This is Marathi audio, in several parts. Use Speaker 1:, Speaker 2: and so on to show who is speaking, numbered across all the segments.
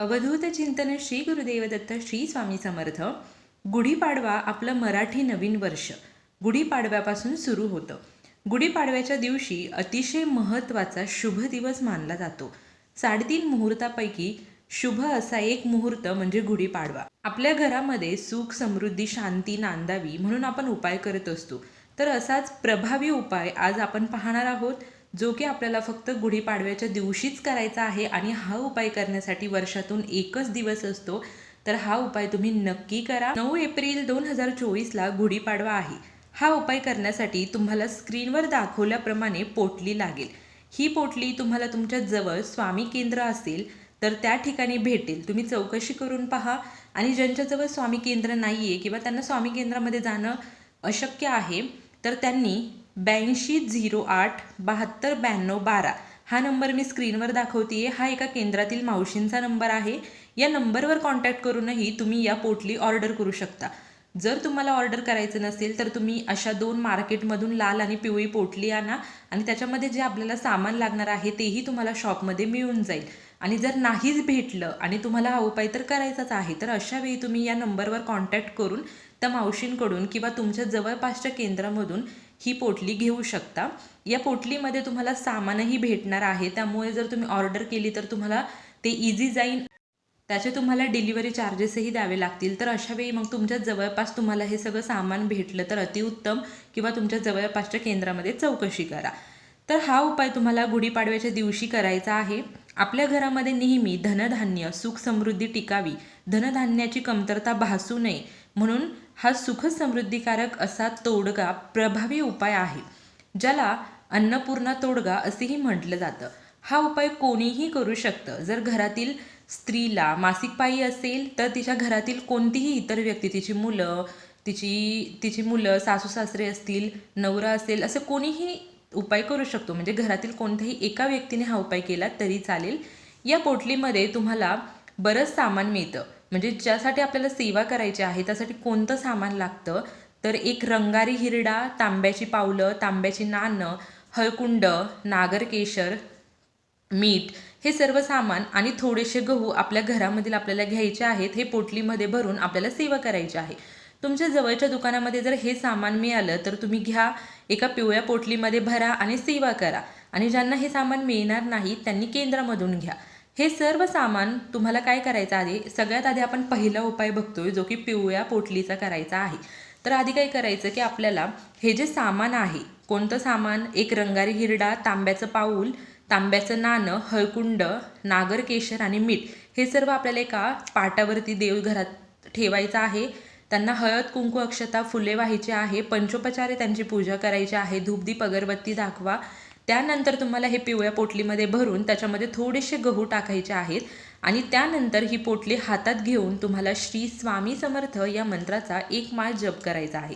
Speaker 1: अवधूत चिंतन श्री गुरुदेव दत्त श्री स्वामी समर्थ गुढीपाडवा आपलं मराठी नवीन वर्ष. गुढीपाडव्यापासून सुरू होतं. गुढीपाडव्याच्या दिवशी अतिशय महत्त्वाचा शुभ दिवस मानला जातो. साडेतीन मुहूर्तापैकी शुभ असा एक मुहूर्त म्हणजे गुढीपाडवा. आपल्या घरामध्ये सुख समृद्धी शांती नांदावी म्हणून आपण उपाय करत असतो. तर असाच प्रभावी उपाय आज आपण पाहणार आहोत. जो की आपल्याला फक्त गुढीपाडव्याच्या दिवशीच करायचा आहे आणि हा उपाय करण्यासाठी वर्षातून एकच दिवस असतो तर हा उपाय तुम्ही नक्की करा. नऊ एप्रिल दोन हजार चोवीसला गुढीपाडवा आहे. हा उपाय करण्यासाठी तुम्हाला स्क्रीनवर दाखवल्याप्रमाणे पोटली लागेल. ही पोटली तुम्हाला तुमच्या जवळ स्वामी केंद्र असेल तर त्या ठिकाणी भेटेल. तुम्ही चौकशी करून पहा. आणि ज्यांच्याजवळ स्वामी केंद्र नाही आहे किंवा त्यांना स्वामी केंद्रामध्ये जाणं अशक्य आहे तर त्यांनी ब्याऐंशी झिरो आठ बहात्तर ब्याण्णव बारा. हा नंबर मी स्क्रीनवर दाखवते हा एका केंद्रातील मावशींचा नंबर आहे. या नंबरवर कॉन्टॅक्ट करूनही तुम्ही या पोटली ऑर्डर करू शकता. जर तुम्हाला ऑर्डर करायचं नसेल तर तुम्ही अशा दोन मार्केटमधून लाल आणि पिवळी पोटली आणा आणि त्याच्यामध्ये जे आपल्याला सामान लागणार आहे तेही तुम्हाला शॉपमध्ये मिळून जाईल. आणि जर नाहीच भेटलं आणि तुम्हाला हा उपाय तर करायचाच आहे तर अशा वेळी तुम्ही या नंबरवर कॉन्टॅक्ट करून त्या मावशींकडून किंवा तुमच्या जवळपासच्या केंद्रामधून ही पोटली घेऊ शकता. या पोटलीमध्ये तुम्हाला सामानही भेटणार आहे. त्यामुळे जर तुम्ही ऑर्डर केली तर तुम्हाला ते इझी जाईल त्याचे तुम्हाला डिलिव्हरी चार्जेसही द्यावे लागतील. तर अशा वेळी मग तुमच्या जवळपास तुम्हाला हे सगळं सामान भेटलं तर अतिउत्तम किंवा तुमच्या जवळपासच्या केंद्रामध्ये चौकशी करा. तर हा उपाय तुम्हाला गुढीपाडव्याच्या दिवशी करायचा आहे. आपल्या घरामध्ये नेहमी धनधान्य सुख समृद्धी टिकावी. धनधान्याची कमतरता भासू नये. म्हणून हा सुखसमृद्धीकारक असा तोडगा प्रभावी उपाय आहे ज्याला अन्नपूर्णा तोडगा असेही म्हटलं जातं. हा उपाय कोणीही करू शकतं. जर घरातील स्त्रीला मासिक पायी असेल तर तिच्या घरातील कोणतीही इतर व्यक्ती तिची मुलं तिची तिची मुलं सासू सासरे असतील नवरा असेल असं कोणीही उपाय करू शकतो. म्हणजे घरातील कोणत्याही एका व्यक्तीने हा उपाय केला तरी चालेल. या पोटलीमध्ये तुम्हाला बरंच सामान मिळतं. म्हणजे ज्यासाठी आपल्याला सेवा करायची आहे त्यासाठी कोणतं सामान लागतं? तर एक रंगारी हिरडा तांब्याची पावलं तांब्याची नाणं हळकुंड नागरकेशर मीठ हे सर्व सामान आणि थोडेसे गहू आपल्या घरामधील आपल्याला घ्यायचे आहेत हे पोटलीमध्ये भरून आपल्याला सेवा करायची आहे. तुमच्या जवळच्या दुकानामध्ये जर हे सामान मिळालं तर तुम्ही घ्या एका पिवळ्या पोटलीमध्ये भरा आणि सेवा करा. आणि ज्यांना हे सामान मिळणार नाही त्यांनी केंद्रामधून घ्या. हे सर्व सामान तुम्हाला काय करायचं आधी सगळ्यात आधी आपण पहिला उपाय बघतोय जो की पिवळ्या पोटलीचा करायचा आहे. तर आधी काय करायचं की आपल्याला हे जे सामान आहे कोणतं सामान? एक रंगारी हिरडा तांब्याचं पाऊल तांब्याचं नाणं हळकुंड नागरकेशर आणि मीठ. हे सर्व आपल्याला एका पाटावरती देवघरात ठेवायचं आहे. त्यांना हळद कुंकू अक्षता फुले व्हायची आहे. पंचोपचारे त्यांची पूजा करायची आहे. धूपदीप अगरबत्ती दाखवा. त्यानंतर तुम्हाला हे पिवळ्या पोटलीमध्ये भरून त्याच्यामध्ये थोडेसे गहू टाकायचे आहेत आणि त्यानंतर ही पोटली हातात घेऊन तुम्हाला श्री स्वामी समर्थ या मंत्राचा एक माळ जप करायचा आहे.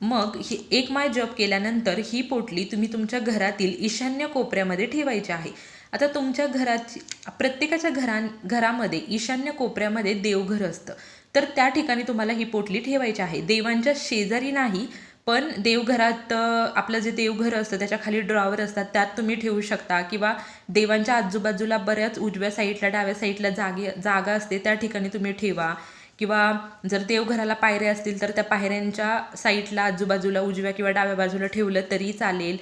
Speaker 1: मग ही एक माळ जप केल्यानंतर ही पोटली तुम्ही तुमच्या घरातील ईशान्य कोपऱ्यामध्ये ठेवायची आहे. आता तुमच्या घराची प्रत्येकाच्या घरां घरामध्ये ईशान्य कोपऱ्यामध्ये देवघर असतं. तर त्या ठिकाणी तुम्हाला ही पोटली ठेवायची आहे. देवांच्या शेजारी नाही पण देवघरात आपलं जे देवघर असतं त्याच्याखाली ड्रॉवर असतात त्यात तुम्ही ठेवू शकता. किंवा देवांच्या आजूबाजूला बऱ्याच उजव्या साईडला डाव्या साईडला जागे जागा असते त्या ठिकाणी तुम्ही ठेवा. किंवा जर देवघराला पायऱ्या असतील तर त्या पायऱ्यांच्या साईडला आजूबाजूला उजव्या किंवा डाव्या बाजूला ठेवलं तरी चालेल.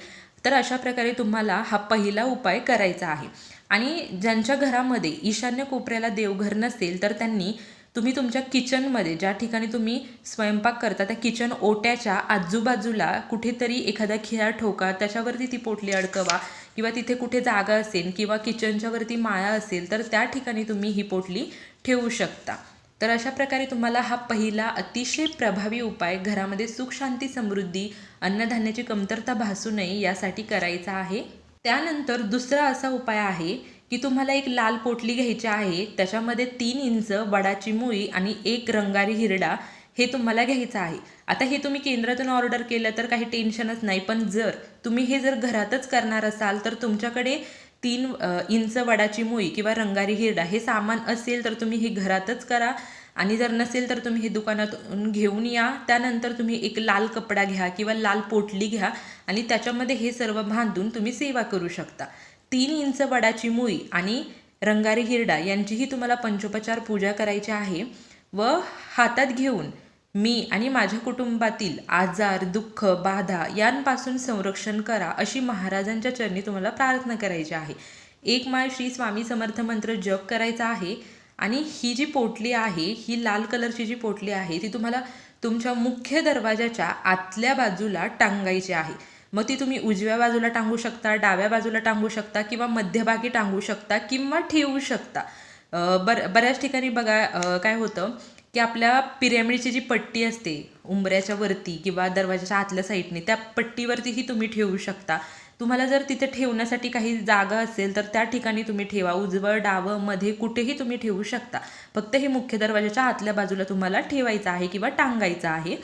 Speaker 1: तर अशा प्रकारे तुम्हाला हा पहिला उपाय करायचा आहे. आणि ज्यांच्या घरामध्ये ईशान्य कोपऱ्याला देवघर नसेल तर त्यांनी तुम्ही तुमच्या किचनमध्ये ज्या ठिकाणी तुम्ही स्वयंपाक करता त्या किचन ओट्याच्या आजूबाजूला कुठेतरी एखादा खिळा ठोका त्याच्यावरती ती पोटली अडकवा किंवा तिथे कुठे जागा असेल किंवा किचनच्या वरती माळा असेल तर त्या ठिकाणी तुम्ही ही पोटली ठेवू शकता. तर अशा प्रकारे तुम्हाला हा पहिला अतिशय प्रभावी उपाय घरामध्ये सुख शांती समृद्धी अन्नधान्याची कमतरता भासू नये यासाठी करायचा आहे. त्यानंतर दुसरा असा उपाय आहे की तुम्हाला एक लाल पोटली घ्यायची आहे त्याच्यामध्ये तीन इंच वडाची मुळी आणि एक रंगारी हिरडा हे तुम्हाला घ्यायचं आहे. आता हे तुम्ही केंद्रातून ऑर्डर केलं तर काही टेन्शनच नाही पण जर तुम्ही हे जर घरातच करणार असाल तर तुमच्याकडे तीन इंच वडाची मुळी किंवा रंगारी हिरडा हे सामान असेल तर तुम्ही हे घरातच करा. आणि जर नसेल तर तुम्ही हे दुकानातून घेऊन या. त्यानंतर तुम्ही एक लाल कपडा घ्या किंवा लाल पोटली घ्या आणि त्याच्यामध्ये हे सर्व बांधून तुम्ही सेवा करू शकता. तीन इंच वडाची मुळी आणि रंगारी हिरडा यांचीही तुम्हाला पंचोपचार पूजा करायची आहे. व हातात घेऊन मी आणि माझ्या कुटुंबातील आजार दुःख बाधा यांपासून संरक्षण करा अशी महाराजांच्या चरणी तुम्हाला प्रार्थना करायची आहे. एक माळ श्री स्वामी समर्थ मंत्र जप करायचा आहे आणि ही जी पोटली आहे ही लाल कलरची जी पोटली आहे ती तुम्हाला तुमच्या मुख्य दरवाजाच्या आतल्या बाजूला टांगायची आहे. मग ती तुम्ही उजव्या बाजूला टांगू शकता डाव्या बाजूला टांगू शकता किंवा मध्यभागी टांगू शकता किंवा ठेवू शकता. बर बऱ्याच ठिकाणी बघा काय होतं की आपल्या पिरॅमिडची जी पट्टी असते उंबऱ्याच्या वरती किंवा दरवाजाच्या आतल्या साईडने त्या पट्टीवरतीही तुम्ही ठेवू शकता. तुम्हाला जर तिथे ठेवण्यासाठी काही जागा असेल तर त्या ठिकाणी तुम्ही ठेवा. उजवं डावं मध्ये कुठेही तुम्ही ठेवू शकता. फक्त हे मुख्य दरवाजाच्या आतल्या बाजूला तुम्हाला ठेवायचं आहे किंवा टांगायचं आहे.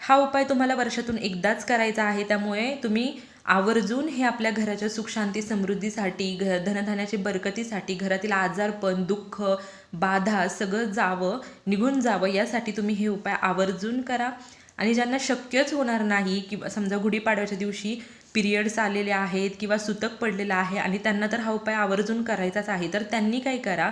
Speaker 1: हा उपाय तुम्हाला वर्षातून एकदाच करायचा आहे त्यामुळे तुम्ही आवर्जून हे आपल्या घराच्या सुखशांती समृद्धीसाठी घ धनधान्याची बरकतीसाठी घरातील आजारपण दुःख बाधा सगळं जावं निघून जावं यासाठी तुम्ही हे उपाय आवर्जून करा. आणि ज्यांना शक्यच होणार नाही किंवा समजा गुढीपाडव्याच्या दिवशी पिरियड्स आलेले आहेत किंवा सुतक पडलेलं आहे आणि त्यांना तर हा उपाय आवर्जून करायचाच आहे तर त्यांनी काय करा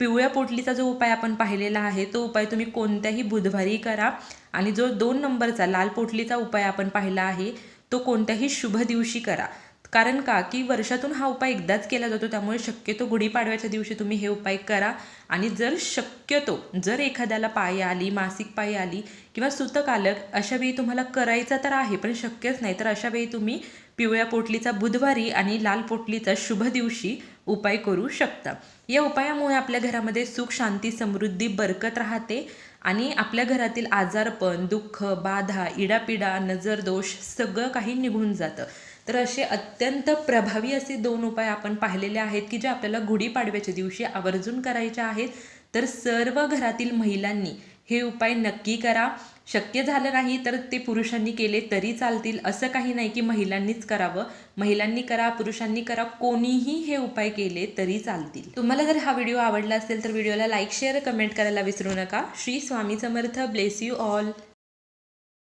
Speaker 1: पिवळ्या पोटलीचा जो उपाय आपण पाहिलेला आहे तो उपाय तुम्ही कोणत्याही बुधवारी करा. आणि जो दोन नंबरचा लाल पोटलीचा उपाय आपण पाहिला आहे तो कोणत्याही शुभ दिवशी करा. कारण का? की वर्षातून हा उपाय एकदाच केला जातो त्यामुळे शक्यतो गुढीपाडव्याच्या दिवशी तुम्ही हे उपाय करा. आणि जर शक्यतो जर एखाद्याला पाय आली मासिक पाय आली किंवा सुतक आलं अशा वेळी तुम्हाला करायचा तर आहे पण शक्यच नाही. तर अशा वेळी तुम्ही पिवळ्या पोटलीचा बुधवारी आणि लाल पोटलीचा शुभ दिवशी उपाय करू शकता. या उपायामुळे आपल्या घरामध्ये सुख शांती समृद्धी बरकत राहते आणि आपल्या घरातील आजारपण दुःख बाधा इडापिडा नजरदोष सगळं काही निघून जातं. तर असे अत्यंत प्रभावी असे दोन उपाय आपण पाहिलेले आहेत की जे आपल्याला गुढीपाडव्याच्या दिवशी आवर्जून करायचे आहेत. तर सर्व घरातील महिलांनी हे उपाय नक्की करा. शक्य झालं नाही तर ते पुरुषांनी केले तरी चालतील असं काही नाही की महिलांनीच करावं. महिलांनी करा पुरुषांनी करा कोणीही हे उपाय केले तरी चालतील. तुम्हाला जर हा व्हिडिओ आवडला असेल तर व्हिडिओला लाईक शेअर कमेंट करायला विसरू नका. Shri Swami Samarth. Bless you all.